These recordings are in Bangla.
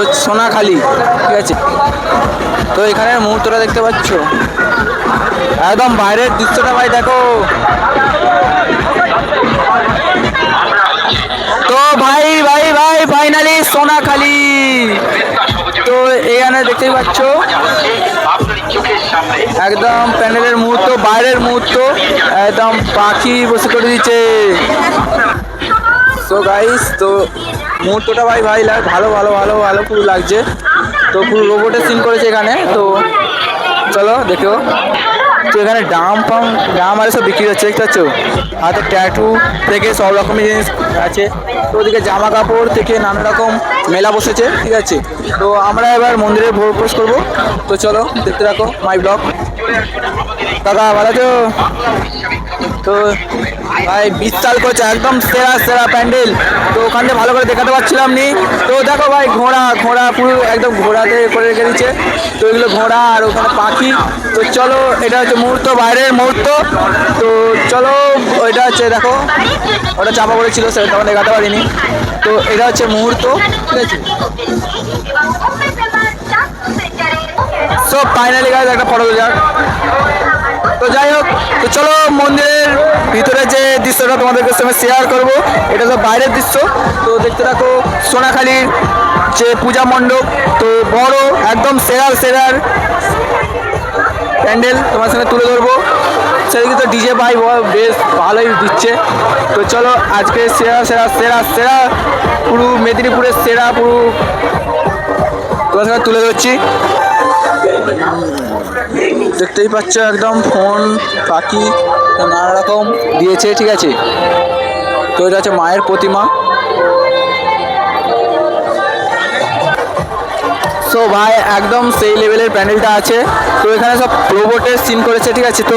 তো সোনাখালি, ঠিক আছে? তো এখানের মুহূর্তটা দেখতে পাচ্ছ? একদম বাইরের দৃশ্যটা ভাই দেখো। তো ভাই ভাই ভাই ফাইনালি সোনাখালি। তো এখানে দেখতেই পাচ্ছ, একদম প্যান্ডেলের মুহূর্ত, বাইরের মুহূর্ত, একদম পাখি বসে করে দিচ্ছে। তো গাইস তো মুহূর্তটা ভাই ভাই লাগ, ভালো ভালো ভালো ভালো পুরো লাগছে। তো পুরো রোবটের সিন করেছে এখানে, তো চলো দেখো তো এখানে ডাম ফাম, ডাম আর সব বিক্রি হচ্ছে, দেখতে পাচ্ছ? হাতে ট্যাটু থেকে সব রকমের জিনিস আছে। তো ওদিকে জামা কাপড় থেকে নানা রকম মেলা বসেছে, ঠিক আছে? তো আমরা এবার মন্দিরে প্রবেশ করব। তো চলো দেখতে রাখো মাই ব্লগ দাদা, ভালো আছো? তো ভাই বিশাল করছে, একদম সেরা সেরা প্যান্ডেল। তো ওখান থেকে ভালো করে দেখাতে পারছিলাম নি। তো দেখো ভাই, ঘোড়া ঘোড়া পুরো একদম ঘোড়াতে করে রেখে দিচ্ছে। তো এগুলো ঘোড়া আর ওখানে পাখি। তো চলো, এটা হচ্ছে মুহূর্ত, বাইরের মুহূর্ত। তো চলো, ওইটা হচ্ছে দেখো, ওটা চাপা পড়েছিল, সেটা তখন দেখাতে পারিনি। তো এটা হচ্ছে মুহূর্ত, ঠিক আছে? সব ফাইনালি গাছ একটা ফটো যাক তো যাই হোক চলো মন্দিরের ভিতরে যে দৃশ্যটা তোমাদেরকে সঙ্গে শেয়ার করব, এটা তো বাইরের দৃশ্য। তো দেখতে থাকো সোনাখালীর যে পূজা মণ্ডপ, তো বড় একদম সেরার সেরার প্যান্ডেল তোমার সঙ্গে তুলে ধরবো। সেদিকে তো ডিজে ভাই বেশ ভালোই দিচ্ছে। তো চলো আজকে সেরা সেরা সেরা সেরা পুরো মেদিনীপুরের সেরা পুরো তোমার সঙ্গে তুলে ধরছি। দেখতেই পাচ্ছ একদম ফোন, পাখি নানা রকম দিয়েছে, ঠিক আছে? তো এটা হচ্ছে মায়ের প্রতিমা। সো ভাই, একদম সেই লেভেলের প্যান্ডেলটা আছে। তো এখানে সব রোবটের সিন করেছে, ঠিক আছে? তো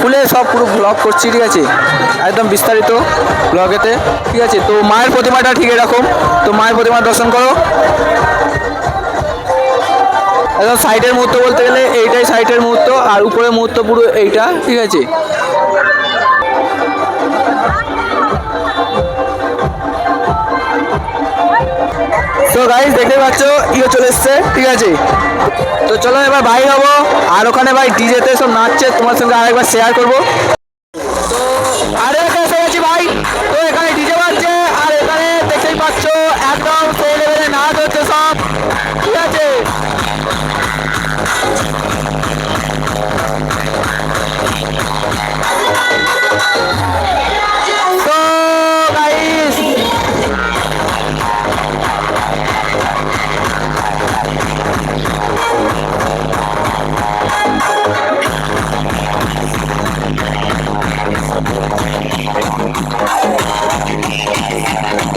ফুলে সব পুরো ব্লগ করছি, ঠিক আছে? একদম বিস্তারিত ব্লগেতে ঠিক আছে? তো মায়ের প্রতিমাটা ঠিক এরকম। তো মায়ের প্রতিমা দর্শন করো। একদম সাইডের মুহূর্ত বলতে গেলে এইটাই সাইডের মুহূর্ত, আর উপরের মুহূর্ত পুরো এইটা, ঠিক আছে? তো গাইস দেখতে পাচ্ছ ইয়ে চলে এসছে, ঠিক আছে? তো চলো এবার বাইর হব, আর ওখানে ভাই ডিজেতে সব নাচছে, তোমার সঙ্গে আরেকবার শেয়ার করব। Yeah.